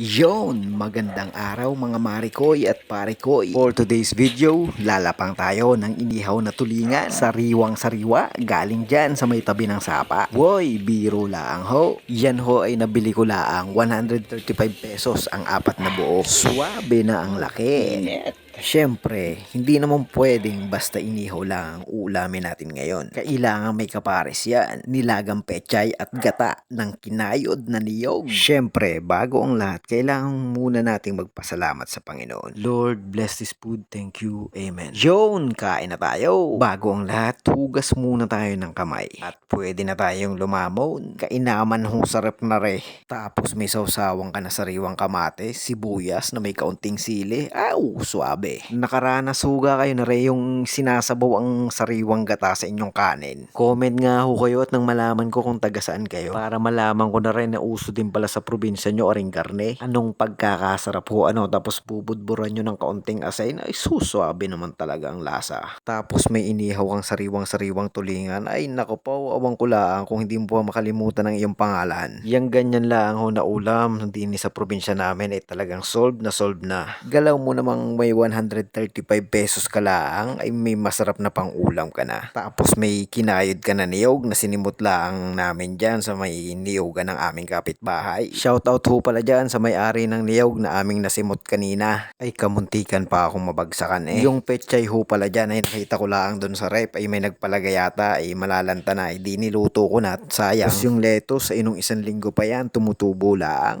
Yon, magandang araw mga marikoy at parikoy. For today's video, lalapang tayo ng inihaw na tulingan. Sariwang sariwa, galing dyan sa may tabi ng sapa. Woy, biro laang ho. Yan ho ay nabili ko laang 135 pesos ang apat na buo. Suwabe na ang laki. Siyempre, hindi naman pwedeng basta inihaw lang ang ulamin natin ngayon. Kailangan may kapares yan. Nilagang pechay at gata ng kinayod na niyog. Siyempre, bago ang lahat, kailangan muna nating magpasalamat sa Panginoon. Lord, bless this food. Thank you. Amen. Yun, kain na tayo. Bago ang lahat, hugas muna tayo ng kamay. At pwede na tayong lumamon. Kainaman hong sarap na re. Tapos may sausawang ka na sariwang kamate, sibuyas na may kaunting sili. Aw, suabe. Nakaranas kayo na re yung sinasabaw ang sariwang gata sa inyong kanin. Comment nga ho kayo at nang malaman ko kung taga saan kayo. Para malaman ko na rin na uso din pala sa probinsya nyo aring karne. Anong pagkakasarap ho ano tapos bubudburan nyo ng kaunting asayin ay susuabe naman talaga ang lasa. Tapos may inihaw ang sariwang sariwang tulingan ay nako po awang ko lang kung hindi mo pa makalimutan ang iyong pangalan. Yang ganyan lang ho na ulam hindi ni sa probinsya namin ay talagang solved na solved na. Galaw mo namang may 135 pesos ka lang ay may masarap na pang ulam ka na. Tapos may kinayod ka na niyog na sinimot lang namin dyan sa may niyogan ng aming kapitbahay. Shoutout ho pala dyan sa may-ari ng niyog na aming nasimot kanina. Ay kamuntikan pa akong mabagsakan eh. Yung pechay ho pala dyan ay nakita ko lang doon sa rep ay may nagpalagay yata ay malalanta na ay niluto ko na at sayang. Tapos yung lettuce ay nung isang linggo pa yan tumutubo lang.